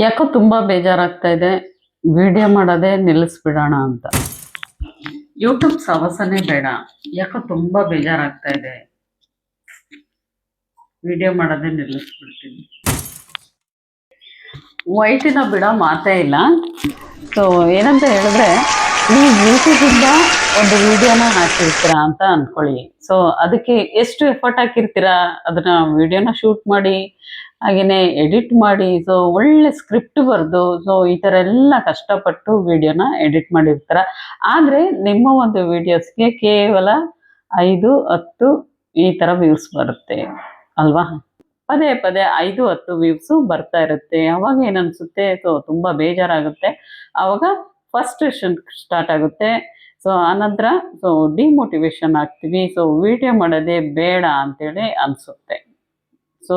ಯಾಕೋ ತುಂಬಾ ಬೇಜಾರಾಗ್ತಾ ಇದೆ. ವಿಡಿಯೋ ಮಾಡೋದೇ ನಿಲ್ಲಿಸ್ಬಿಡೋಣ ಅಂತ. ಯೂಟ್ಯೂಬ್ ಸವಸನೆ ಬೇಡ. ಯಾಕೋ ತುಂಬಾ ಬೇಜಾರಾಗ್ತಾ ಇದೆ. ವಿಡಿಯೋ ಮಾಡೋದೇ ನಿಲ್ಲಿಸ್ಬಿಡ್ತೀನಿ. ವೈಟಿನ ಬಿಡೋ ಮಾತೇ ಇಲ್ಲ. ಸೊ ಏನಂತ ಹೇಳಿದ್ರೆ, ನೀವು ಯೂಟ್ಯೂಬಿಂದ ಒಂದು ವಿಡಿಯೋನ ಹಾಕಿರ್ತೀರಾ ಅಂತ ಅಂದ್ಕೊಳ್ಳಿ. ಸೊ ಅದಕ್ಕೆ ಎಷ್ಟು ಎಫರ್ಟ್ ಹಾಕಿರ್ತೀರಾ? ಅದನ್ನ ವಿಡಿಯೋನ ಶೂಟ್ ಮಾಡಿ ಹಾಗೇನೆ ಎಡಿಟ್ ಮಾಡಿ ಸೊ ಒಳ್ಳೆ ಸ್ಕ್ರಿಪ್ಟ್ ಬರೆದು ಸೊ ಈ ಥರ ಎಲ್ಲ ಕಷ್ಟಪಟ್ಟು ವಿಡಿಯೋನ ಎಡಿಟ್ ಮಾಡಿರ್ತಾರೆ. ಆದರೆ ನಿಮ್ಮ ಒಂದು ವಿಡಿಯೋಸ್ಗೆ ಕೇವಲ ಐದು, ಹತ್ತು ಈ ಥರ ವ್ಯೂಸ್ ಬರುತ್ತೆ, ಅಲ್ವಾ? ಪದೇ ಪದೇ ಐದು, ಹತ್ತು ವ್ಯೂಸು ಬರ್ತಾ ಇರುತ್ತೆ. ಅವಾಗ ಏನನ್ಸುತ್ತೆ? ಸೊ ತುಂಬ ಬೇಜಾರಾಗುತ್ತೆ. ಅವಾಗ ಫಸ್ಟ್ರೇಷನ್ ಸ್ಟಾರ್ಟ್ ಆಗುತ್ತೆ. ಸೊ ಆನಂತರ ಸೊ ಡಿಮೋಟಿವೇಶನ್ ಆಗ್ತೀವಿ. ಸೊ ವಿಡಿಯೋ ಮಾಡೋದೇ ಬೇಡ ಅಂತೇಳಿ ಅನಿಸುತ್ತೆ. ಸೊ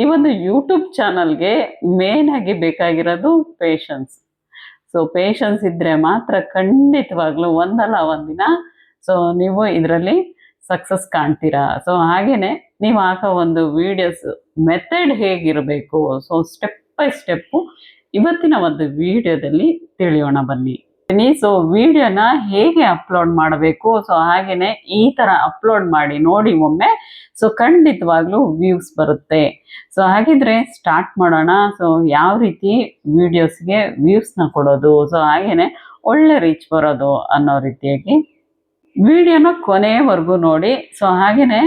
ಈ ಒಂದು ಯೂಟ್ಯೂಬ್ ಚಾನಲ್ಗೆ ಮೇನ್ ಆಗಿ ಬೇಕಾಗಿರೋದು ಪೇಷನ್ಸ್ ಸೊ ಪೇಷನ್ಸ್ ಇದ್ದರೆ ಮಾತ್ರ ಖಂಡಿತವಾಗ್ಲೂ ಒಂದಲ್ಲ ಒಂದಿನ. ಸೊ ನೀವು ಇದರಲ್ಲಿ ಸಕ್ಸಸ್ ಕಾಣ್ತೀರಾ. ಸೊ ಹಾಗೇನೆ ನೀವು ಹಾಕೋ ಒಂದು ವಿಡಿಯೋಸ್ ಮೆಥಡ್ ಹೇಗಿರಬೇಕು? ಸೊ ಸ್ಟೆಪ್ ಬೈ ಸ್ಟೆಪ್ಪು ಇವತ್ತಿನ ಒಂದು ವಿಡಿಯೋದಲ್ಲಿ ತಿಳಿಯೋಣ ಬನ್ನಿ. ಸೊ ವಿಡಿಯೋನ ಹೇಗೆ ಅಪ್ಲೋಡ್ ಮಾಡಬೇಕು? ಸೊ ಹಾಗೇನೆ ಈ ತರ ಅಪ್ಲೋಡ್ ಮಾಡಿ, ನೋಡಿ ಒಮ್ಮೆ. ಸೊ ಖಂಡಿತವಾಗ್ಲೂ ವ್ಯೂಸ್ ಬರುತ್ತೆ. ಸೊ ಹಾಗಿದ್ರೆ ಸ್ಟಾರ್ಟ್ ಮಾಡೋಣ. ಸೊ ಯಾವ ರೀತಿ ವಿಡಿಯೋಸ್ಗೆ ವ್ಯೂಸ್ನ ಕೊಡೋದು? ಸೊ ಹಾಗೇನೆ ಒಳ್ಳೆ ರೀಚ್ ಬರೋದು ಅನ್ನೋ ರೀತಿಯಾಗಿ ವಿಡಿಯೋನ ಕೊನೆವರೆಗೂ ನೋಡಿ. ಸೊ ಹಾಗೇನೆ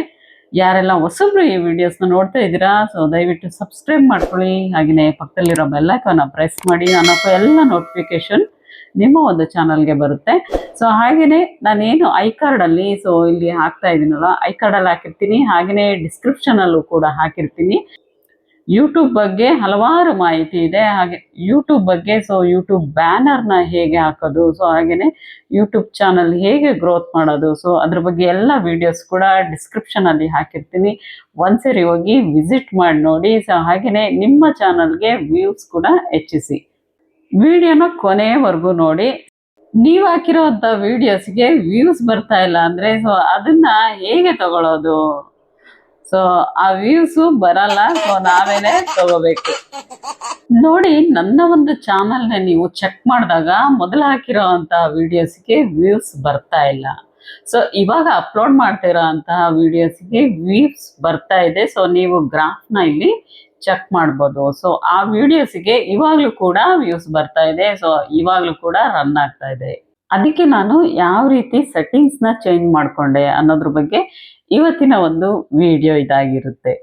ಯಾರೆಲ್ಲ ಹೊಸಬ್ರು ಈ ವಿಡಿಯೋಸ್ನ ನೋಡ್ತಾ ಇದ್ದೀರಾ? ಸೊ ದಯವಿಟ್ಟು ಸಬ್ಸ್ಕ್ರೈಬ್ ಮಾಡ್ಕೊಳ್ಳಿ. ಹಾಗೆಯೇ ಪಕ್ಕದಲ್ಲಿರೋ ಬೆಲ್ಲೈಕನ್ನ ಪ್ರೆಸ್ ಮಾಡಿ ಅನ್ನೋ ಎಲ್ಲ ನೋಟಿಫಿಕೇಶನ್ ನಿಮ್ಮ ಒಂದು ಚಾನಲ್ಗೆ ಬರುತ್ತೆ. ಸೊ ಹಾಗೆಯೇ ನಾನೇನು ಐ ಕಾರ್ಡಲ್ಲಿ ಸೊ ಇಲ್ಲಿ ಹಾಕ್ತಾ ಇದ್ದೀನಲ್ಲ ಐ ಕಾರ್ಡಲ್ಲಿ ಹಾಕಿರ್ತೀನಿ. ಹಾಗೆಯೇ ಡಿಸ್ಕ್ರಿಪ್ಷನಲ್ಲೂ ಕೂಡ ಹಾಕಿರ್ತೀನಿ. ಯೂಟ್ಯೂಬ್ ಬಗ್ಗೆ ಹಲವಾರು ಮಾಹಿತಿ ಇದೆ. ಹಾಗೆ ಯೂಟ್ಯೂಬ್ ಬಗ್ಗೆ ಸೊ ಯೂಟ್ಯೂಬ್ ಬ್ಯಾನರ್ನ ಹೇಗೆ ಹಾಕೋದು ಸೊ ಹಾಗೆಯೇ ಯೂಟ್ಯೂಬ್ ಚಾನಲ್ ಹೇಗೆ ಗ್ರೋತ್ ಮಾಡೋದು ಸೊ ಅದ್ರ ಬಗ್ಗೆ ಎಲ್ಲ ವಿಡಿಯೋಸ್ ಕೂಡ ಡಿಸ್ಕ್ರಿಪ್ಷನಲ್ಲಿ ಹಾಕಿರ್ತೀನಿ. ಒಂದ್ಸರಿ ಹೋಗಿ ವಿಸಿಟ್ ಮಾಡಿ ನೋಡಿ. ಸೊ ಹಾಗೆಯೇ ನಿಮ್ಮ ಚಾನಲ್ಗೆ ವ್ಯೂಸ್ ಕೂಡ ಹೆಚ್ಚಿಸಿ. ವಿಡಿಯೋನ ಕೊನೆಯವರೆಗೂ ನೋಡಿ. ನೀವು ಹಾಕಿರೋಂಥ ವಿಡಿಯೋಸ್ಗೆ ವ್ಯೂಸ್ ಬರ್ತಾ ಇಲ್ಲ ಅಂದರೆ ಸೊ ಅದನ್ನ ಹೇಗೆ ತಗೊಳ್ಳೋದು ಸೊ ಆ ವ್ಯೂಸ್ ಬರಲ್ಲ ಸೊ ನಾವೇನೆ ತಗೋಬೇಕು. ನೋಡಿ, ನನ್ನ ಒಂದು ಚಾನಲ್ನ ನೀವು ಚೆಕ್ ಮಾಡಿದಾಗ ಮೊದಲು ಹಾಕಿರೋ ವಿಡಿಯೋಸ್ಗೆ ವ್ಯೂಸ್ ಬರ್ತಾ ಇಲ್ಲ. ಸೊ ಇವಾಗ ಅಪ್ಲೋಡ್ ಮಾಡ್ತಿರೋ ಅಂತಹ ವಿಡಿಯೋಸ್ಗೆ ವ್ಯೂಸ್ ಬರ್ತಾ ಇದೆ. ಸೊ ನೀವು ಗ್ರಾಫ್ನ ಇಲ್ಲಿ ಚೆಕ್ ಮಾಡ್ಬೋದು. ಸೊ ಆ ವಿಡಿಯೋಸ್ಗೆ ಇವಾಗಲೂ ಕೂಡ ವ್ಯೂಸ್ ಬರ್ತಾ ಇದೆ. ಸೊ ಇವಾಗಲೂ ಕೂಡ ರನ್ ಆಗ್ತಾ ಇದೆ. ಅದಕ್ಕೆ ನಾನು ಯಾವ ರೀತಿ ಸೆಟ್ಟಿಂಗ್ಸ್ನ ಚೇಂಜ್ ಮಾಡಿಕೊಂಡೆ ಅನ್ನೋದ್ರ ಬಗ್ಗೆ ಇವತ್ತಿನ ಒಂದು ವಿಡಿಯೋ ಇದಾಗಿರುತ್ತೆ.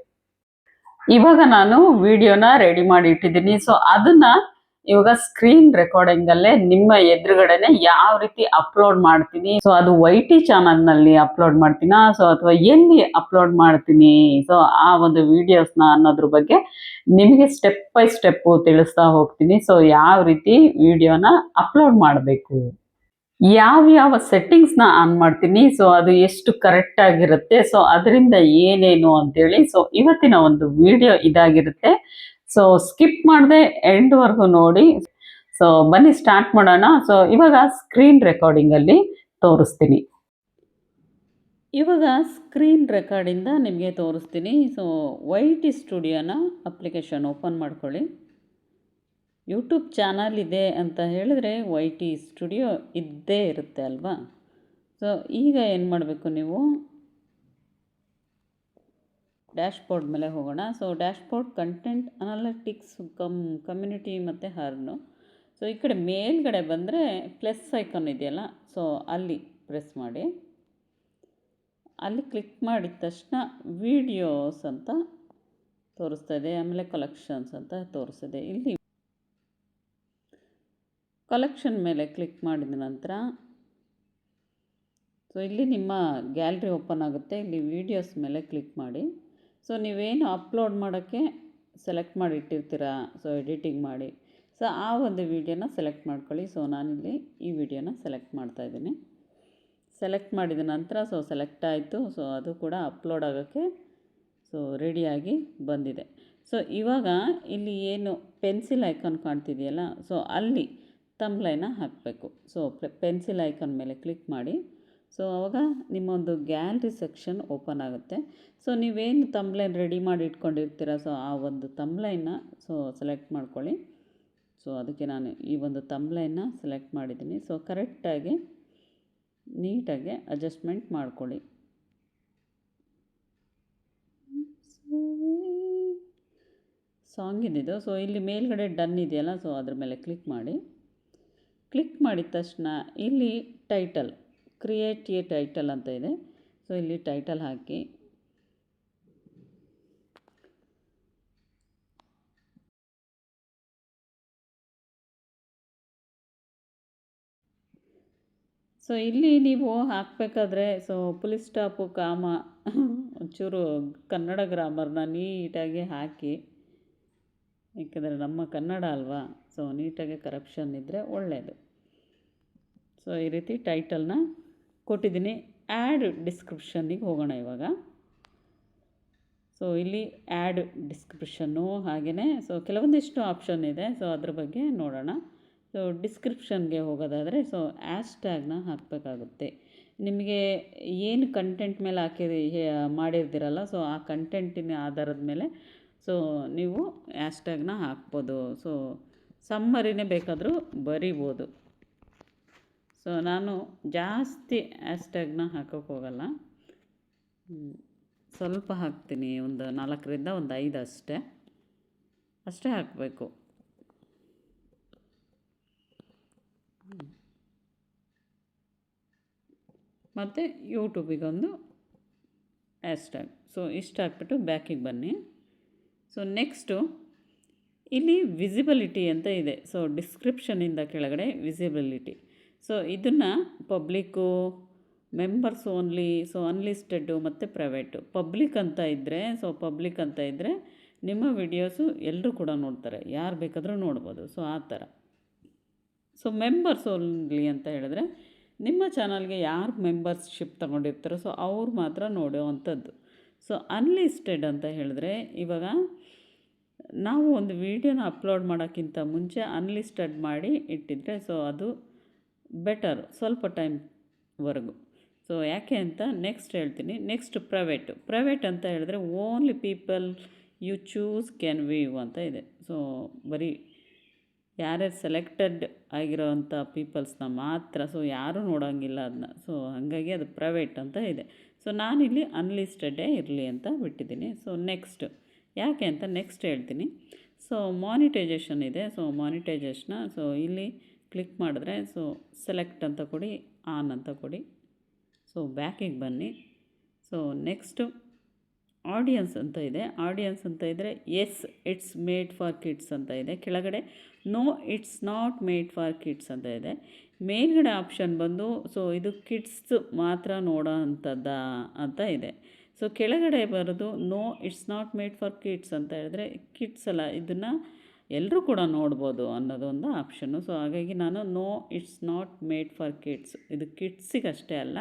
ಇವಾಗ ನಾನು ವಿಡಿಯೋನ ರೆಡಿ ಮಾಡಿ ಇಟ್ಟಿದ್ದೀನಿ. ಸೊ ಅದನ್ನ ಇವಾಗ ಸ್ಕ್ರೀನ್ ರೆಕಾರ್ಡಿಂಗ್ ಅಲ್ಲೇ ನಿಮ್ಮ ಎದುರುಗಡೆನೆ ಯಾವ ರೀತಿ ಅಪ್ಲೋಡ್ ಮಾಡ್ತೀನಿ. ಸೊ ಅದು ವೈ ಟಿ ಚಾನಲ್ನಲ್ಲಿ ಅಪ್ಲೋಡ್ ಮಾಡ್ತೀನಾ? ಸೊ ಅಥವಾ ಎಲ್ಲಿ ಅಪ್ಲೋಡ್ ಮಾಡ್ತೀನಿ? ಸೊ ಆ ಒಂದು ವಿಡಿಯೋಸ್ನ ಅನ್ನೋದ್ರ ಬಗ್ಗೆ ನಿಮಗೆ ಸ್ಟೆಪ್ ಬೈ ಸ್ಟೆಪ್ ತಿಳಿಸ್ತಾ ಹೋಗ್ತೀನಿ. ಸೊ ಯಾವ ರೀತಿ ವಿಡಿಯೋನ ಅಪ್ಲೋಡ್ ಮಾಡಬೇಕು? ಯಾವ ಯಾವ ಸೆಟ್ಟಿಂಗ್ಸ್ನ ಆನ್ ಮಾಡ್ತೀನಿ? ಸೊ ಅದು ಎಷ್ಟು ಕರೆಕ್ಟ್ ಆಗಿರುತ್ತೆ? ಸೊ ಅದರಿಂದ ಏನೇನು ಅಂತೇಳಿ? ಸೊ ಇವತ್ತಿನ ಒಂದು ವಿಡಿಯೋ ಇದಾಗಿರುತ್ತೆ. ಸೊ ಸ್ಕಿಪ್ ಮಾಡದೆ ಎಂಡ್ವರೆಗೂ ನೋಡಿ. ಸೊ ಬನ್ನಿ ಸ್ಟಾರ್ಟ್ ಮಾಡೋಣ. ಸೊ ಇವಾಗ ಸ್ಕ್ರೀನ್ ರೆಕಾರ್ಡಿಂಗಲ್ಲಿ ತೋರಿಸ್ತೀನಿ. ಇವಾಗ ಸ್ಕ್ರೀನ್ ರೆಕಾರ್ಡಿಂದ ನಿಮಗೆ ತೋರಿಸ್ತೀನಿ. ಸೊ ವೈ ಟಿ ಸ್ಟುಡಿಯೋನ ಅಪ್ಲಿಕೇಶನ್ ಓಪನ್ ಮಾಡ್ಕೊಳ್ಳಿ. ಯೂಟ್ಯೂಬ್ ಚಾನಲ್ ಇದೆ ಅಂತ ಹೇಳಿದ್ರೆ ವೈ ಟಿ ಸ್ಟುಡಿಯೋ ಇದ್ದೇ ಇರುತ್ತೆ ಅಲ್ವಾ? ಸೊ ಈಗ ಏನು ಮಾಡಬೇಕು ನೀವು? ಡ್ಯಾಶ್ಬೋರ್ಡ್ ಮೇಲೆ ಹೋಗೋಣ. So dashboard content analytics come community ಮತ್ತು ಹರ್ನು. ಸೊ ಈ ಕಡೆ ಮೇಲ್ಗಡೆ ಬಂದರೆ ಪ್ಲಸ್ ಐಕನ್ ಇದೆಯಲ್ಲ ಸೊ ಅಲ್ಲಿ ಪ್ರೆಸ್ ಮಾಡಿ. ಅಲ್ಲಿ ಕ್ಲಿಕ್ ಮಾಡಿದ ತಕ್ಷಣ ವೀಡಿಯೋಸ್ ಅಂತ ತೋರಿಸ್ತಾ ಇದೆ, ಆಮೇಲೆ ಕಲೆಕ್ಷನ್ಸ್ ಅಂತ ತೋರಿಸ್ತಿದೆ ಇಲ್ಲಿ ಕಲೆಕ್ಷನ್ ಮೇಲೆ ಕ್ಲಿಕ್ ಮಾಡಿದ ನಂತರ ಸೊ ಇಲ್ಲಿ ನಿಮ್ಮ ಗ್ಯಾಲ್ರಿ ಓಪನ್ ಆಗುತ್ತೆ. ಇಲ್ಲಿ ವೀಡಿಯೋಸ್ ಮೇಲೆ ಕ್ಲಿಕ್ ಮಾಡಿ. ಸೊ ನೀವೇನು ಅಪ್ಲೋಡ್ ಮಾಡೋಕ್ಕೆ ಸೆಲೆಕ್ಟ್ ಮಾಡಿ ಇಟ್ಟಿರ್ತೀರ ಸೊ ಎಡಿಟಿಂಗ್ ಮಾಡಿ. ಸೊ ಆ ಒಂದು ವೀಡಿಯೋನ ಸೆಲೆಕ್ಟ್ ಮಾಡ್ಕೊಳ್ಳಿ. ಸೊ ನಾನಿಲ್ಲಿ ಈ ವಿಡಿಯೋನ ಸೆಲೆಕ್ಟ್ ಮಾಡ್ತಾ ಇದ್ದೀನಿ. ಸೆಲೆಕ್ಟ್ ಮಾಡಿದ ನಂತರ ಸೊ ಸೆಲೆಕ್ಟ್ ಆಯಿತು. ಸೊ ಅದು ಕೂಡ ಅಪ್ಲೋಡ್ ಆಗೋಕ್ಕೆ ಸೊ ರೆಡಿಯಾಗಿ ಬಂದಿದೆ. ಸೊ ಇವಾಗ ಇಲ್ಲಿ ಏನು ಪೆನ್ಸಿಲ್ ಐಕಾನ್ ಕಾಣ್ತಿದೆಯಲ್ಲ? ಸೊ ಅಲ್ಲಿ ತಂಬ್ಲೈನ ಹಾಕಬೇಕು. ಸೊ ಪೆನ್ಸಿಲ್ ಐಕಾನ್ ಮೇಲೆ ಕ್ಲಿಕ್ ಮಾಡಿ. ಸೊ ಆವಾಗ ನಿಮ್ಮೊಂದು ಗ್ಯಾಲ್ರಿ ಸೆಕ್ಷನ್ ಓಪನ್ ಆಗುತ್ತೆ. ಸೊ, ನೀವೇನು ತಮ್ಲೈನ್ ರೆಡಿ ಮಾಡಿ ಇಟ್ಕೊಂಡಿರ್ತೀರ? ಸೊ, ಆ ಒಂದು ತಂಬ್ಲೈನ ಸೊ, ಸೆಲೆಕ್ಟ್ ಮಾಡ್ಕೊಳ್ಳಿ. ಸೊ, ಅದಕ್ಕೆ ನಾನು ಈ ಒಂದು ತಂಬ್ಲೈನ ಸೆಲೆಕ್ಟ್ ಮಾಡಿದ್ದೀನಿ. ಸೊ, ಕರೆಕ್ಟಾಗಿ, ನೀಟಾಗಿ ಅಡ್ಜಸ್ಟ್ಮೆಂಟ್ ಮಾಡ್ಕೊಳ್ಳಿ. ಸಾಂಗ್ ಇದ್ದಿದ್ದು ಸೊ, ಇಲ್ಲಿ ಮೇಲ್ಗಡೆ ಡನ್ ಇದೆಯಲ್ಲ? ಸೊ, ಅದ್ರ ಮೇಲೆ ಕ್ಲಿಕ್ ಮಾಡಿ. ಕ್ಲಿಕ್ ಮಾಡಿದ ತಕ್ಷಣ ಇಲ್ಲಿ ಟೈಟಲ್. ಕ್ರಿಯೇಟ್ ಎ ಟೈಟಲ್ ಅಂತ ಇದೆ. ಸೊ ಇಲ್ಲಿ ಟೈಟಲ್ ಹಾಕಿ. ಸೊ ಇಲ್ಲಿ ನೀವು ಹಾಕಬೇಕಾದ್ರೆ ಸೊ ಪುಲಿಸ್ ಸ್ಟಾಪು ಕಾಮ ಒಂಚೂರು ಕನ್ನಡ ಗ್ರಾಮರ್ನ ನೀಟಾಗಿ ಹಾಕಿ. ಏಕೆಂದರೆ ನಮ್ಮ ಕನ್ನಡ ಅಲ್ವಾ ಸೊ ನೀಟಾಗಿ ಕರಪ್ಷನ್ ಇದ್ದರೆ ಒಳ್ಳೆಯದು ಸೊ ಈ ರೀತಿ ಟೈಟಲ್ನ ಕೊಟ್ಟಿದ್ದೀನಿ. ಆ್ಯಡ್ ಡಿಸ್ಕ್ರಿಪ್ಷನ್ನಿಗೆ ಹೋಗೋಣ ಇವಾಗ. ಸೊ ಇಲ್ಲಿ ಆ್ಯಡ್ ಡಿಸ್ಕ್ರಿಪ್ಷನ್ನು ಹಾಗೆಯೇ ಸೊ ಕೆಲವೊಂದಿಷ್ಟು ಆಪ್ಷನ್ ಇದೆ. ಸೊ ಅದ್ರ ಬಗ್ಗೆ ನೋಡೋಣ. ಸೊ ಡಿಸ್ಕ್ರಿಪ್ಷನ್ಗೆ ಹೋಗೋದಾದರೆ ಸೊ ಟ್ಯಾಗ್ನ ಹಾಕಬೇಕಾಗುತ್ತೆ. ನಿಮಗೆ ಏನು ಕಂಟೆಂಟ್ ಮೇಲೆ ಹಾಕಿರಿ ಮಾಡಿರ್ತೀರಲ್ಲ ಸೊ ಆ ಕಂಟೆಂಟಿನ ಆಧಾರದ ಮೇಲೆ ಸೊ ನೀವು ಟ್ಯಾಗ್ನ ಹಾಕ್ಬೋದು. ಸೊ ಸಮ್ಮರಿನೇ ಬೇಕಾದರೂ ಬರಿಬೋದು. ಸೊ ನಾನು ಜಾಸ್ತಿ ಆ್ಯಸ್ಟ್ಯಾಗ್ನ ಹಾಕೋಕ್ಕೆ ಹೋಗಲ್ಲ. ಸ್ವಲ್ಪ ಹಾಕ್ತೀನಿ. ಒಂದು ನಾಲ್ಕರಿಂದ ಒಂದು ಐದು ಅಷ್ಟೇ. ಅಷ್ಟೇ ಹಾಕಬೇಕು. ಮತ್ತು ಯೂಟ್ಯೂಬಿಗೊಂದು ಆ್ಯಸ್ಟ್ಯಾಗ್ ಸೊ ಇಷ್ಟು ಹಾಕ್ಬಿಟ್ಟು ಬ್ಯಾಕಿಗೆ ಬನ್ನಿ. ಸೊ ನೆಕ್ಸ್ಟು ಇಲ್ಲಿ ವಿಸಿಬಿಲಿಟಿ ಅಂತ ಇದೆ. ಸೊ ಡಿಸ್ಕ್ರಿಪ್ಷನಿಂದ ಕೆಳಗಡೆ ವಿಸಿಬಿಲಿಟಿ ಸೊ ಇದನ್ನು public members only so unlisted ಮತ್ತು ಪ್ರೈವೇಟು ಪಬ್ಲಿಕ್ ಅಂತ ಇದ್ದರೆ ಸೊ ಪಬ್ಲಿಕ್ ಅಂತ ಇದ್ದರೆ ನಿಮ್ಮ ವಿಡಿಯೋಸು ಎಲ್ಲರೂ ಕೂಡ ನೋಡ್ತಾರೆ. ಯಾರು ಬೇಕಾದರೂ ನೋಡ್ಬೋದು. ಸೊ ಆ ಥರ. ಸೊ ಮೆಂಬರ್ಸ್ ಓನ್ಲಿ ಅಂತ ಹೇಳಿದ್ರೆ, ನಿಮ್ಮ ಚಾನಲ್ಗೆ ಯಾರು ಮೆಂಬರ್ಶಿಪ್ ತೊಗೊಂಡಿರ್ತಾರೋ ಸೊ ಅವ್ರು ಮಾತ್ರ ನೋಡೋವಂಥದ್ದು ಸೊ ಅನ್ಲಿಸ್ಟೆಡ್ ಅಂತ ಹೇಳಿದ್ರೆ, ಇವಾಗ ನಾವು ಒಂದು ವೀಡಿಯೋನ ಅಪ್ಲೋಡ್ ಮಾಡೋಕ್ಕಿಂತ ಮುಂಚೆ ಅನ್ಲಿಸ್ಟೆಡ್ ಮಾಡಿ ಇಟ್ಟಿದ್ರೆ ಸೊ ಅದು ಬೆಟರ್ ಸ್ವಲ್ಪ ಟೈಮ್ವರೆಗೂ ಸೊ ಯಾಕೆ ಅಂತ ನೆಕ್ಸ್ಟ್ ಹೇಳ್ತೀನಿ. ನೆಕ್ಸ್ಟ್ ಪ್ರೈವೇಟು ಪ್ರೈವೇಟ್ ಅಂತ ಹೇಳಿದ್ರೆ only people you choose can view ಅಂತ ಇದೆ. ಸೊ ಬರೀ ಯಾರ್ಯಾರು ಸೆಲೆಕ್ಟೆಡ್ ಆಗಿರೋವಂಥ ಪೀಪಲ್ಸ್ನ ಮಾತ್ರ ಸೊ ಯಾರೂ ನೋಡೋಂಗಿಲ್ಲ ಅದನ್ನ ಸೊ ಹಾಗಾಗಿ ಅದು ಪ್ರೈವೇಟ್ ಅಂತ ಇದೆ. ಸೊ ನಾನಿಲ್ಲಿ ಅನ್ಲಿಸ್ಟೆಡೇ ಇರಲಿ ಅಂತ ಬಿಟ್ಟಿದ್ದೀನಿ. ಸೊ ನೆಕ್ಸ್ಟ್ ಯಾಕೆ ಅಂತ ನೆಕ್ಸ್ಟ್ ಹೇಳ್ತೀನಿ. ಸೊ ಮಾನಿಟೈಜೇಷನ್ ಇದೆ. ಸೊ ಮಾನಿಟೈಜೇಷನ್ನ ಸೊ ಇಲ್ಲಿ ಕ್ಲಿಕ್ ಮಾಡಿದ್ರೆ ಸೊ ಸೆಲೆಕ್ಟ್ ಅಂತ ಕೊಡಿ, ಆನ್ ಅಂತ ಕೊಡಿ. ಸೊ ಬ್ಯಾಕಿಗೆ ಬನ್ನಿ. ಸೊ ನೆಕ್ಸ್ಟು ಆಡಿಯನ್ಸ್ ಅಂತ ಇದೆ. ಆಡಿಯನ್ಸ್ ಅಂತ ಇದ್ದರೆ yes, it's made for kids ಅಂತ ಇದೆ. ಕೆಳಗಡೆ no, it's not made for kids ಅಂತ ಇದೆ. ಮೇಲ್ಗಡೆ ಆಪ್ಷನ್ ಬಂದು ಸೊ ಇದು ಕಿಡ್ಸ್ ಮಾತ್ರ ನೋಡೋ ಅಂಥದ್ದ ಅಂತ ಇದೆ. ಸೊ ಕೆಳಗಡೆ ಬರೋದು no, it's not made for kids ಅಂತ ಹೇಳಿದ್ರೆ ಕಿಡ್ಸ್ ಅಲ್ಲ, ಇದನ್ನು ಎಲ್ಲರೂ ಕೂಡ ನೋಡ್ಬೋದು ಅನ್ನೋದೊಂದು ಆಪ್ಷನ್ನು ಸೊ ಹಾಗಾಗಿ ನಾನು no it's not made for kids ಇದು ಕಿಡ್ಸಿಗೆ ಅಷ್ಟೇ ಅಲ್ಲ.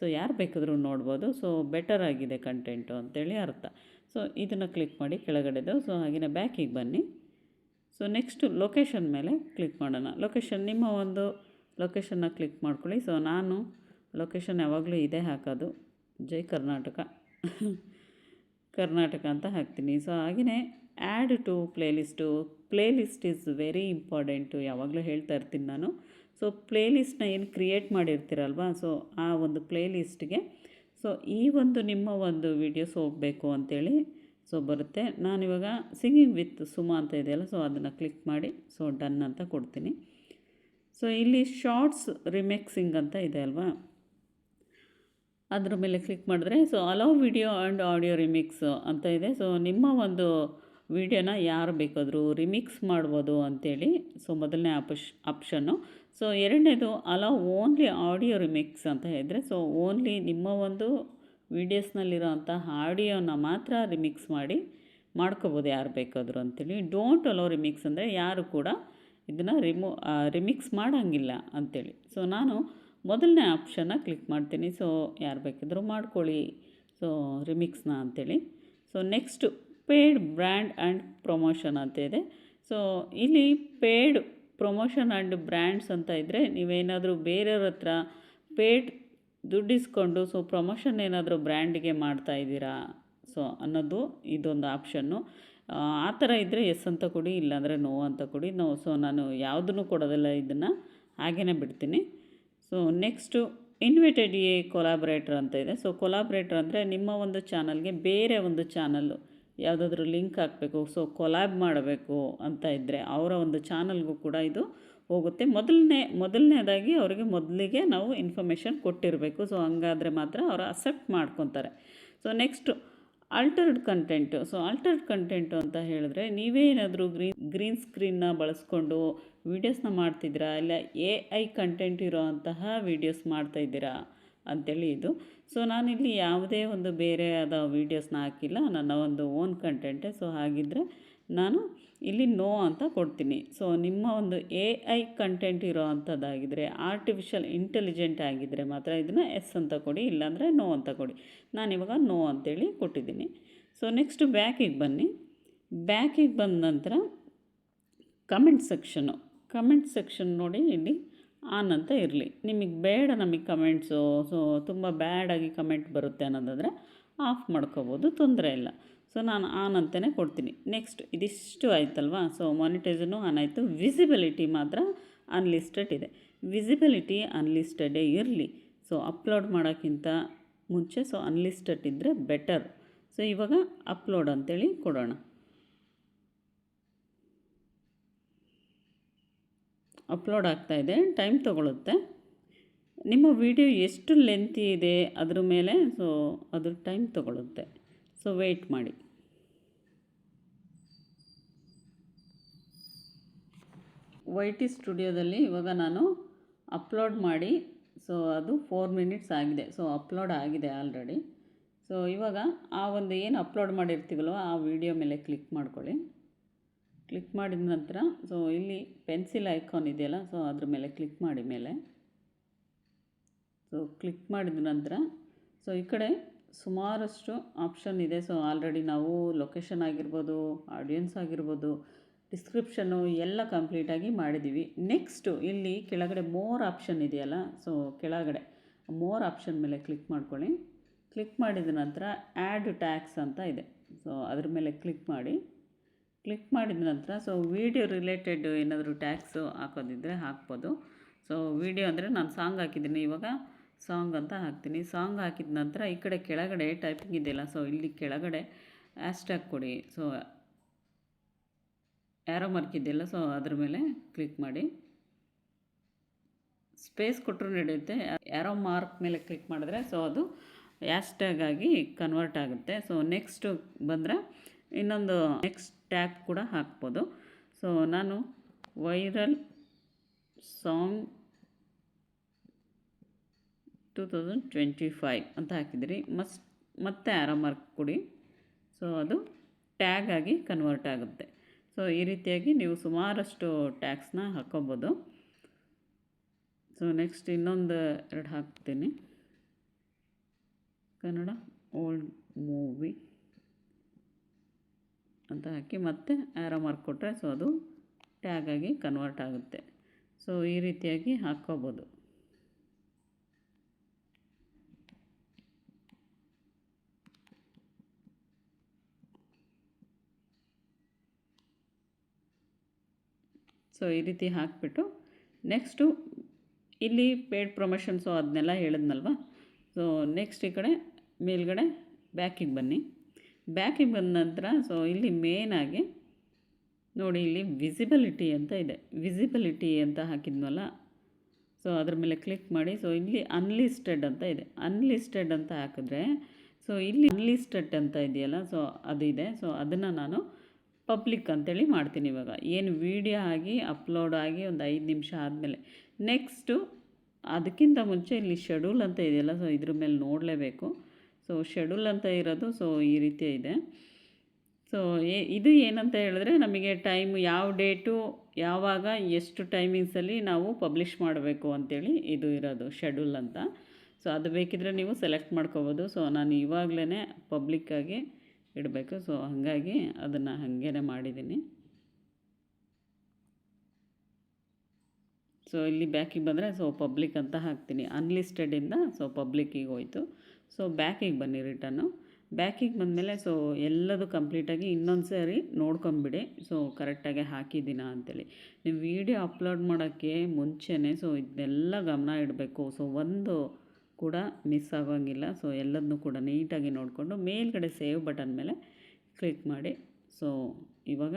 ಸೊ ಯಾರು ಬೇಕಾದರೂ ನೋಡ್ಬೋದು. ಸೊ ಬೆಟರ್ ಆಗಿದೆ ಕಂಟೆಂಟು ಅಂತೇಳಿ ಅರ್ಥ. ಸೊ ಇದನ್ನು ಕ್ಲಿಕ್ ಮಾಡಿ ಕೆಳಗಡೆದು. ಸೊ ಹಾಗೆಯೇ ಬ್ಯಾಕಿಗೆ ಬನ್ನಿ. ಸೊ ನೆಕ್ಸ್ಟು ಲೊಕೇಶನ್ ಮೇಲೆ ಕ್ಲಿಕ್ ಮಾಡೋಣ. ಲೊಕೇಶನ್ ನಿಮ್ಮ ಒಂದು ಲೊಕೇಶನ್ನ ಕ್ಲಿಕ್ ಮಾಡ್ಕೊಳ್ಳಿ. ಸೊ ನಾನು ಲೊಕೇಶನ್ ಯಾವಾಗಲೂ ಇದೇ ಹಾಕೋದು. ಜೈ ಕರ್ನಾಟಕ. ಕರ್ನಾಟಕ ಅಂತ ಹಾಕ್ತೀನಿ. ಸೊ ಹಾಗೆಯೇ add to playlist playlist is very important, ಯಾವಾಗಲೂ ಹೇಳ್ತಾ ಇರ್ತೀನಿ ನಾನು. ಸೊ, ಪ್ಲೇಲಿಸ್ಟ್ನ ಏನು ಕ್ರಿಯೇಟ್ ಮಾಡಿರ್ತೀರಲ್ವ? ಸೊ, ಆ ಒಂದು ಪ್ಲೇ ಪ್ಲೇಲಿಸ್ಟ್ಗೆ. ಸೊ, ಈ ಒಂದು ನಿಮ್ಮ ಒಂದು ವೀಡಿಯೋಸ್ ಹೋಗಬೇಕು ಅಂತೇಳಿ, ಸೊ, ಬರುತ್ತೆ. ನಾನಿವಾಗ ಸಿಂಗಿಂಗ್ ವಿತ್ ಸುಮಾ ಅಂತ ಇದೆಯಲ್ಲ, ಸೊ, ಅದನ್ನು ಕ್ಲಿಕ್ ಮಾಡಿ, ಸೊ, ಡನ್ ಅಂತ ಕೊಡ್ತೀನಿ. ಸೊ, ಇಲ್ಲಿ ಶಾರ್ಟ್ಸ್ ರಿಮಿಕ್ಸಿಂಗ್ ಅಂತ ಇದೆ ಅಲ್ವಾ? ಅದ್ರ ಮೇಲೆ ಕ್ಲಿಕ್ ಮಾಡಿದ್ರೆ, so, allow video and audio remix ಅಂತ ಇದೆ. ಸೊ, ನಿಮ್ಮ ಒಂದು ವಿಡಿಯೋನ ಯಾರು ಬೇಕಾದರೂ ರಿಮಿಕ್ಸ್ ಮಾಡ್ಬೋದು ಅಂತೇಳಿ ಸೊ ಮೊದಲನೇ ಆಪಶ್ ಆಪ್ಷನ್ನು. ಸೊ ಎರಡನೇದು, ಅಲೋ ಓನ್ಲಿ ಆಡಿಯೋ ರಿಮಿಕ್ಸ್ ಅಂತ ಹೇಳಿದರೆ, ಸೊ ಓನ್ಲಿ ನಿಮ್ಮ ಒಂದು ವಿಡಿಯೋಸ್ನಲ್ಲಿರೋ ಅಂಥ ಆಡಿಯೋನ ಮಾತ್ರ ರಿಮಿಕ್ಸ್ ಮಾಡಿ ಮಾಡ್ಕೋಬೋದು ಯಾರು ಬೇಕಾದರೂ ಅಂತೇಳಿ. ಡೋಂಟ್ ಅಲೋ ರಿಮಿಕ್ಸ್ ಅಂದರೆ ಯಾರು ಕೂಡ ಇದನ್ನು ರಿಮೂ ರಿಮಿಕ್ಸ್ ಮಾಡೋಂಗಿಲ್ಲ ಅಂಥೇಳಿ ಸೊ ನಾನು ಮೊದಲನೇ ಆಪ್ಷನ್ನ ಕ್ಲಿಕ್ ಮಾಡ್ತೀನಿ. ಸೊ ಯಾರು ಬೇಕಿದ್ರೂ ಮಾಡ್ಕೊಳ್ಳಿ. ಸೊ ರಿಮಿಕ್ಸ್ನ ಅಂಥೇಳಿ so next paid brand and promotion ಅಂತ ಇದೆ. ಸೊ ಇಲ್ಲಿ ಪೇಯ್ಡ್ ಪ್ರಮೋಷನ್ ಆ್ಯಂಡ್ ಬ್ರ್ಯಾಂಡ್ಸ್ ಅಂತ ಇದ್ದರೆ ನೀವೇನಾದರೂ ಬೇರೆಯವ್ರ ಹತ್ರ ಪೇಯ್ಡ್ ದುಡ್ಡಿಸ್ಕೊಂಡು ಸೊ ಪ್ರಮೋಷನ್ ಏನಾದರೂ ಬ್ರ್ಯಾಂಡಿಗೆ ಮಾಡ್ತಾ ಇದ್ದೀರಾ? ಸೊ ಅನ್ನೋದು ಇದೊಂದು ಆಪ್ಷನ್ನು ಆ ಥರ ಇದ್ದರೆ ಎಸ್ ಅಂತ ಕೊಡಿ, ಇಲ್ಲಾಂದರೆ ನೋ ಅಂತ ಕೊಡಿ. ನೋ ಸೊ ನಾನು ಯಾವುದನ್ನು ಕೊಡೋದಿಲ್ಲ ಇದನ್ನು ಹಾಗೇ ಬಿಡ್ತೀನಿ. So next invited a collaborator ಅಂತ ಇದೆ. ಸೊ ಕೊಲಾಬ್ರೇಟ್ರ್ ಅಂದರೆ ನಿಮ್ಮ ಒಂದು ಚಾನಲ್ಗೆ ಬೇರೆ ಒಂದು ಚಾನಲ್ಲು ಯಾವುದಾದ್ರೂ ಲಿಂಕ್ ಹಾಕಬೇಕು, ಸೊ ಕೊಲಾಬ್ ಮಾಡಬೇಕು ಅಂತ ಇದ್ದರೆ ಅವರ ಒಂದು ಚಾನಲ್ಗೂ ಕೂಡ ಇದು ಹೋಗುತ್ತೆ. ಮೊದಲನೇ, ಮೊದಲನೇದಾಗಿ ಅವರಿಗೆ ಮೊದಲಿಗೆ ನಾವು ಇನ್ಫಾರ್ಮೇಷನ್ ಕೊಟ್ಟಿರಬೇಕು. ಸೊ ಹಂಗಾದರೆ ಮಾತ್ರ ಅವರು ಅಕ್ಸೆಪ್ಟ್ ಮಾಡ್ಕೊತಾರೆ. So next altered content so altered content ಅಂತ ಹೇಳಿದ್ರೆ ನೀವೇ ಏನಾದರೂ ಗ್ರೀನ್ ಗ್ರೀನ್ ಸ್ಕ್ರೀನ್ನ ಬಳಸ್ಕೊಂಡು ವೀಡಿಯೋಸ್ನ ಮಾಡ್ತಿದ್ದೀರಾ? ಇಲ್ಲ ಎ ಐ ಕಂಟೆಂಟ್ ಇರೋ ಅಂತಹ ವೀಡಿಯೋಸ್ ಮಾಡ್ತಾಯಿದ್ದೀರಾ ಅಂತೇಳಿ ಇದು. ಸೊ ನಾನಿಲ್ಲಿ ಯಾವುದೇ ಒಂದು ಬೇರೆ ಆದ ವೀಡಿಯೋಸ್ನ ಹಾಕಿಲ್ಲ. ನನ್ನ ಒಂದು ಓನ್ ಕಂಟೆಂಟೇ ಸೊ ಹಾಗಿದ್ದರೆ ನಾನು ಇಲ್ಲಿ ನೋ ಅಂತ ಕೊಡ್ತೀನಿ. ಸೊ ನಿಮ್ಮ ಒಂದು ಎ ಐ ಕಂಟೆಂಟ್ ಇರೋ ಅಂಥದ್ದಾಗಿದ್ದರೆ ಆರ್ಟಿಫಿಷಿಯಲ್ ಇಂಟೆಲಿಜೆಂಟ್ ಆಗಿದ್ದರೆ ಮಾತ್ರ ಇದನ್ನು ಎಸ್ ಅಂತ ಕೊಡಿ, ಇಲ್ಲಾಂದರೆ ನೋ ಅಂತ ಕೊಡಿ. ನಾನು ಇವಾಗ ನೋ ಅಂತೇಳಿ ಕೊಟ್ಟಿದ್ದೀನಿ. ಸೊ ನೆಕ್ಸ್ಟು ಬ್ಯಾಕಿಗೆ ಬನ್ನಿ. ಬ್ಯಾಕಿಗೆ ಬಂದ ನಂತರ ಕಮೆಂಟ್ ಸೆಕ್ಷನ್ನು ಕಮೆಂಟ್ ಸೆಕ್ಷನ್ ನೋಡಿ ಇಲ್ಲಿ ಆನ್ ಅಂತ ಇರಲಿ. ನಿಮಗೆ ಬೇಡ ನಮಗೆ ಕಮೆಂಟ್ಸು ಸೊ ತುಂಬ ಬ್ಯಾಡಾಗಿ ಕಮೆಂಟ್ ಬರುತ್ತೆ ಅನ್ನೋದಾದರೆ ಆಫ್ ಮಾಡ್ಕೋಬೋದು, ತೊಂದರೆ ಇಲ್ಲ. ಸೊ ನಾನು ಆನ್ ಅಂತಲೇ ಕೊಡ್ತೀನಿ. ನೆಕ್ಸ್ಟ್ ಇದಿಷ್ಟು ಆಯ್ತಲ್ವಾ? ಸೊ ಮಾನಿಟೈಸನು ಆನ್ ಆಯಿತು. ವಿಸಿಬಿಲಿಟಿ ಮಾತ್ರ ಅನ್ಲಿಸ್ಟೆಡ್ ಇದೆ. ವಿಸಿಬಿಲಿಟಿ ಅನ್ಲಿಸ್ಟೆಡೇ ಇರಲಿ. ಸೊ ಅಪ್ಲೋಡ್ ಮಾಡೋಕ್ಕಿಂತ ಮುಂಚೆ ಸೊ ಅನ್ಲಿಸ್ಟೆಡ್ ಇದ್ದರೆ ಬೆಟರ್ ಸೊ ಇವಾಗ ಅಪ್ಲೋಡ್ ಅಂತೇಳಿ ಕೊಡೋಣ. ಅಪ್ಲೋಡ್ ಆಗ್ತಾಯಿದೆ ಟೈಮ್ ತೊಗೊಳುತ್ತೆ. ನಿಮ್ಮ ವಿಡಿಯೋ ಎಷ್ಟು ಲೆಂತಿ ಇದೆ ಅದ್ರ ಮೇಲೆ, ಸೊ ಅದು ಟೈಮ್ ತೊಗೊಳುತ್ತೆ. ಸೊ ವೆಯ್ಟ್ ಮಾಡಿ. ವೈ ಟಿ ಸ್ಟುಡಿಯೋದಲ್ಲಿ ಇವಾಗ ನಾನು ಅಪ್ಲೋಡ್ ಮಾಡಿ, ಸೊ ಅದು ಫೋರ್ ಮಿನಿಟ್ಸ್ ಆಗಿದೆ. ಸೊ ಅಪ್ಲೋಡ್ ಆಗಿದೆ ಆಲ್ರೆಡಿ. ಸೊ ಇವಾಗ ಆ ಒಂದು ಏನು ಅಪ್ಲೋಡ್ ಮಾಡಿರ್ತೀವಲ್ವ, ಆ ವಿಡಿಯೋ ಮೇಲೆ ಕ್ಲಿಕ್ ಮಾಡ್ಕೊಳ್ಳಿ. ಕ್ಲಿಕ್ ಮಾಡಿದ ನಂತರ ಸೊ ಇಲ್ಲಿ ಪೆನ್ಸಿಲ್ ಐಕಾನ್ ಇದೆಯಲ್ಲ ಸೊ ಅದ್ರ ಮೇಲೆ ಕ್ಲಿಕ್ ಮಾಡಿ ಮೇಲೆ. ಸೊ ಕ್ಲಿಕ್ ಮಾಡಿದ ನಂತರ ಸೊ ಈ ಕಡೆ ಸುಮಾರಷ್ಟು ಆಪ್ಷನ್ ಇದೆ. ಸೊ ಆಲ್ರೆಡಿ ನಾವು ಲೊಕೇಶನ್ ಆಗಿರ್ಬೋದು ಆಡಿಯನ್ಸ್ ಆಗಿರ್ಬೋದು ಡಿಸ್ಕ್ರಿಪ್ಷನ್ನು ಎಲ್ಲ ಕಂಪ್ಲೀಟಾಗಿ ಮಾಡಿದ್ದೀವಿ ನೆಕ್ಸ್ಟು ಇಲ್ಲಿ ಕೆಳಗಡೆ ಮೋರ್ ಆಪ್ಷನ್ ಇದೆಯಲ್ಲ ಸೊ ಕೆಳಗಡೆ ಮೋರ್ ಆಪ್ಷನ್ ಮೇಲೆ ಕ್ಲಿಕ್ ಮಾಡ್ಕೊಳ್ಳಿ. ಕ್ಲಿಕ್ ಮಾಡಿದ ನಂತರ ಆ್ಯಡ್ ಟ್ಯಾಕ್ಸ್ ಅಂತ ಇದೆ. ಸೊ ಅದ್ರ ಮೇಲೆ ಕ್ಲಿಕ್ ಮಾಡಿ. ಕ್ಲಿಕ್ ಮಾಡಿದ ನಂತರ ಸೊ ವೀಡಿಯೋ ರಿಲೇಟೆಡ್ ಏನಾದರೂ ಟ್ಯಾಕ್ಸು ಹಾಕೋದಿದ್ದರೆ ಹಾಕ್ಬೋದು. ಸೊ ವೀಡಿಯೋ ಅಂದರೆ ನಾನು ಸಾಂಗ್ ಹಾಕಿದ್ದೀನಿ, ಇವಾಗ ಸಾಂಗ್ ಅಂತ ಹಾಕ್ತೀನಿ. ಸಾಂಗ್ ಹಾಕಿದ ನಂತರ ಈ ಕಡೆ ಕೆಳಗಡೆ ಟೈಪಿಂಗ್ ಇದೆಯಲ್ಲ ಸೊ ಇಲ್ಲಿ ಕೆಳಗಡೆ ಆ್ಯಸ್ಟ್ಯಾಗ್ ಕೊಡಿ. ಸೊ ಯಾರೋ ಮಾರ್ಕ್ ಇದೆಯಲ್ಲ ಸೊ ಅದ್ರ ಮೇಲೆ ಕ್ಲಿಕ್ ಮಾಡಿ. ಸ್ಪೇಸ್ ಕೊಟ್ಟರು ನಡೆಯುತ್ತೆ. ಯಾರೋ ಮಾರ್ಕ್ ಮೇಲೆ ಕ್ಲಿಕ್ ಮಾಡಿದ್ರೆ ಸೊ ಅದು ಆ್ಯಸ್ಟ್ಯಾಗಾಗಿ ಕನ್ವರ್ಟ್ ಆಗುತ್ತೆ. ಸೊ ನೆಕ್ಸ್ಟು ಬಂದರೆ ಇನ್ನೊಂದು ನೆಕ್ಸ್ಟ್ ಟ್ಯಾಗ್ ಕೂಡ ಹಾಕ್ಬೋದು. ಸೊ ನಾನು viral song two thousand twenty five ಅಂತ ಹಾಕಿದಿರಿ ಮಸ್, ಮತ್ತೆ ಆ್ಯರೋ ಮಾರ್ಕ್ ಕೊಡಿ. ಸೊ ಅದು ಟ್ಯಾಗ್ ಆಗಿ ಕನ್ವರ್ಟ್ ಆಗುತ್ತೆ. ಸೊ ಈ ರೀತಿಯಾಗಿ ನೀವು ಸುಮಾರಷ್ಟು ಟ್ಯಾಗ್ಸ್ನ ಹಾಕ್ಕೋಬೋದು ಸೊ ನೆಕ್ಸ್ಟ್ ಇನ್ನೊಂದು ಎರಡು ಹಾಕ್ತೀನಿ. ಕನ್ನಡ ಓಲ್ಡ್ ಮೂವಿ ಅಂತ ಹಾಕಿ ಮತ್ತೆ ಆ್ಯರೋ ಮಾರ್ಕ್ ಕೊಟ್ಟರೆ ಸೊ ಅದು ಟ್ಯಾಗ್ ಆಗಿ ಕನ್ವರ್ಟ್ ಆಗುತ್ತೆ. ಸೊ ಈ ರೀತಿಯಾಗಿ ಹಾಕ್ಕೋಬೋದು. ಸೊ ಈ ರೀತಿ ಹಾಕಿಬಿಟ್ಟು ನೆಕ್ಸ್ಟು ಇಲ್ಲಿ ಪೇಡ್ ಪ್ರಮೋಷನ್ಸು ಅದನ್ನೆಲ್ಲ ಹೇಳಿದ್ನಲ್ವ? ಸೊ ನೆಕ್ಸ್ಟ್ ಈ ಕಡೆ ಮೇಲ್ಗಡೆ ಬ್ಯಾಕಿಗೆ ಬನ್ನಿ. ಬ್ಯಾಕಿಗೆ ಬಂದ ನಂತರ ಸೊ ಇಲ್ಲಿ ಮೇನಾಗಿ ನೋಡಿ ಇಲ್ಲಿ ವಿಸಿಬಿಲಿಟಿ ಅಂತ ಇದೆ. ವಿಸಿಬಿಲಿಟಿ ಅಂತ ಹಾಕಿದ್ನಲ್ಲ? ಸೊ ಅದ್ರ ಮೇಲೆ ಕ್ಲಿಕ್ ಮಾಡಿ ಸೊ ಇಲ್ಲಿ ಅನ್ಲಿಸ್ಟೆಡ್ ಅಂತ ಇದೆ. ಅನ್ಲಿಸ್ಟೆಡ್ ಅಂತ ಹಾಕಿದ್ರೆ ಸೊ ಇಲ್ಲಿ ಅನ್ಲಿಸ್ಟೆಡ್ ಅಂತ ಇದೆಯಲ್ಲ ಸೊ ಅದಿದೆ ಸೊ ಅದನ್ನು ನಾನು ಪಬ್ಲಿಕ್ ಅಂತೇಳಿ ಮಾಡ್ತೀನಿ ಇವಾಗ. ಏನು ವೀಡಿಯೋ ಆಗಿ ಅಪ್ಲೋಡ್ ಆಗಿ ಒಂದು ಐದು ನಿಮಿಷ ಆದಮೇಲೆ. ನೆಕ್ಸ್ಟು ಅದಕ್ಕಿಂತ ಮುಂಚೆ ಇಲ್ಲಿ ಶೆಡ್ಯೂಲ್ ಅಂತ ಇದೆಯಲ್ಲ ಸೊ ಇದ್ರ ಮೇಲೆ ನೋಡಲೇಬೇಕು. ಸೊ ಶೆಡ್ಯೂಲ್ ಅಂತ ಇರೋದು ಸೊ ಈ ರೀತಿ ಇದೆ. ಸೊ ಇದು ಏನಂತ ಹೇಳಿದ್ರೆ, ನಮಗೆ ಟೈಮ್ ಯಾವ ಡೇಟು ಯಾವಾಗ, ಎಷ್ಟು ಟೈಮಿಂಗ್ಸಲ್ಲಿ ನಾವು ಪಬ್ಲಿಷ್ ಮಾಡಬೇಕು ಅಂತೇಳಿ ಇದು ಇರೋದು ಶೆಡ್ಯೂಲ್ ಅಂತ. ಸೊ ಅದು ಬೇಕಿದ್ರೆ ನೀವು ಸೆಲೆಕ್ಟ್ ಮಾಡ್ಕೋಬೋದು. ಸೊ ನಾನು ಇವಾಗಲೇ ಪಬ್ಲಿಕ್ಕಾಗಿ ಇಡಬೇಕು. ಸೊ ಹಾಗಾಗಿ ಅದನ್ನು ಹಾಗೇ ಮಾಡಿದ್ದೀನಿ. ಸೊ ಇಲ್ಲಿ ಬ್ಯಾಕಿಗೆ ಬಂದರೆ ಸೊ ಪಬ್ಲಿಕ್ ಅಂತ ಹಾಕ್ತೀನಿ. ಅನ್ಲಿಸ್ಟೆಡಿಂದ ಸೊ ಪಬ್ಲಿಕ್ಕಿಗೆ ಹೋಯ್ತು. ಸೊ ಬ್ಯಾಕಿಗೆ ಬನ್ನಿ ರಿಟರ್ನು ಬ್ಯಾಕಿಗೆ ಬಂದಮೇಲೆ ಸೊ ಎಲ್ಲದು ಕಂಪ್ಲೀಟಾಗಿ ಇನ್ನೊಂದು ಸಾರಿ ನೋಡ್ಕೊಂಬಿಡಿ. ಸೊ ಕರೆಕ್ಟಾಗಿ ಹಾಕಿದ್ದೀನಾ ಅಂತೇಳಿ. ನೀವು ವಿಡಿಯೋ ಅಪ್ಲೋಡ್ ಮಾಡೋಕ್ಕೆ ಮುಂಚೆನೇ ಸೊ ಇದನ್ನೆಲ್ಲ ಗಮನ ಇಡಬೇಕು. ಸೊ ಒಂದು ಕೂಡ ಮಿಸ್ ಆಗೋಂಗಿಲ್ಲ. ಸೊ ಎಲ್ಲದನ್ನೂ ಕೂಡ ನೀಟಾಗಿ ನೋಡಿಕೊಂಡು ಮೇಲ್ಗಡೆ ಸೇವ್ ಬಟನ್ ಮೇಲೆ ಕ್ಲಿಕ್ ಮಾಡಿ. ಸೊ ಇವಾಗ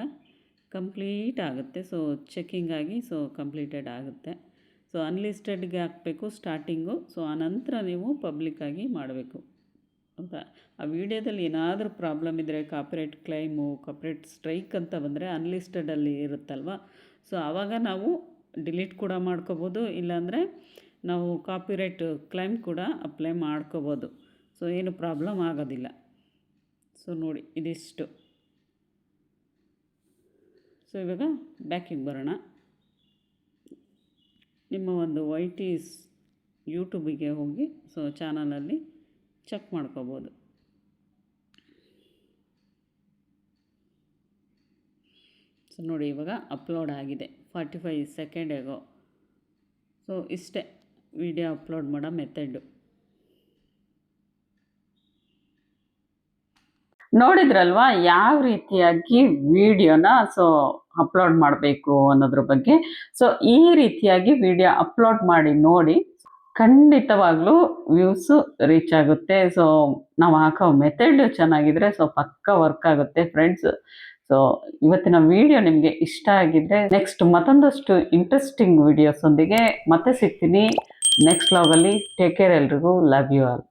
ಕಂಪ್ಲೀಟ್ ಆಗುತ್ತೆ. ಸೊ ಚೆಕ್ಕಿಂಗ್ ಆಗಿ ಸೊ ಕಂಪ್ಲೀಟೆಡ್ ಆಗುತ್ತೆ. ಸೊ ಅನ್ಲಿಸ್ಟೆಡ್ಗೆ ಹಾಕಬೇಕು ಸ್ಟಾರ್ಟಿಂಗು ಸೊ ಆನಂತರ ನೀವು ಪಬ್ಲಿಕ್ಕಾಗಿ ಮಾಡಬೇಕು. ಅಂತ. ಆ ವಿಡಿಯೋದಲ್ಲಿ ಏನಾದರೂ ಪ್ರಾಬ್ಲಮ್ ಇದ್ದರೆ ಕಾಪಿರೈಟ್ ಕ್ಲೈಮು ಕಾಪ್ರೇಟ್ ಸ್ಟ್ರೈಕ್ ಅಂತ ಬಂದರೆ ಅನ್ಲಿಸ್ಟೆಡಲ್ಲಿ ಇರುತ್ತಲ್ವ? ಸೊ ಆವಾಗ ನಾವು ಡಿಲೀಟ್ ಕೂಡ ಮಾಡ್ಕೋಬೋದು. ಇಲ್ಲಾಂದರೆ ನಾವು ಕಾಪಿರೈಟ್ ಕ್ಲೈಮ್ ಕೂಡ ಅಪ್ಲೈ ಮಾಡ್ಕೋಬೋದು. ಸೊ ಏನು ಪ್ರಾಬ್ಲಮ್ ಆಗೋದಿಲ್ಲ. ಸೊ ನೋಡಿ, ಇದಿಷ್ಟು. ಸೊ ಇವಾಗ ಬ್ಯಾಕಿಗೆ ಬರೋಣ. ನಿಮ್ಮ ಒಂದು ವೈ ಟಿ ಯೂಟ್ಯೂಬಿಗೆ ಹೋಗಿ, ಸೊ ಚಾನಲಲ್ಲಿ ಚೆಕ್ ಮಾಡ್ಕೋಬೋದು. ಸೊ ನೋಡಿ, ಇವಾಗ ಅಪ್ಲೋಡ್ ಆಗಿದೆ. Forty five second ago. So ಇಷ್ಟೇ, ವಿಡಿಯೋ ಅಪ್ಲೋಡ್ ಮಾಡೋ ಮೆಥಡ್ಡು ನೋಡಿದ್ರಲ್ವಾ ಯಾವ ರೀತಿಯಾಗಿ ವಿಡಿಯೋನ ಸೊ ಅಪ್ಲೋಡ್ ಮಾಡಬೇಕು ಅನ್ನೋದ್ರ ಬಗ್ಗೆ? ಸೊ ಈ ರೀತಿಯಾಗಿ ವಿಡಿಯೋ ಅಪ್ಲೋಡ್ ಮಾಡಿ ನೋಡಿ ಖಂಡಿತವಾಗ್ಲೂ ವ್ಯೂಸು ರೀಚ್ ಆಗುತ್ತೆ. ಸೊ ನಾವು ಹಾಕೋ ಮೆಥಡ್ ಚೆನ್ನಾಗಿದ್ರೆ ಸೊ ಪಕ್ಕ ವರ್ಕ್ ಆಗುತ್ತೆ ಫ್ರೆಂಡ್ಸ್. ಸೊ ಇವತ್ತಿನ ವಿಡಿಯೋ ನಿಮಗೆ ಇಷ್ಟ ಆಗಿದ್ರೆ ನೆಕ್ಸ್ಟ್ ಮತ್ತೊಂದಷ್ಟು ಇಂಟ್ರೆಸ್ಟಿಂಗ್ ವಿಡಿಯೋಸ್ ಒಂದಿಗೆ ಮತ್ತೆ ಸಿಗ್ತೀನಿ. ನೆಕ್ಸ್ಟ್ ಲಾಗಲ್ಲಿ ಟೇಕ್ ಕೇರ್ ಎಲ್ರಿಗೂ. Love you all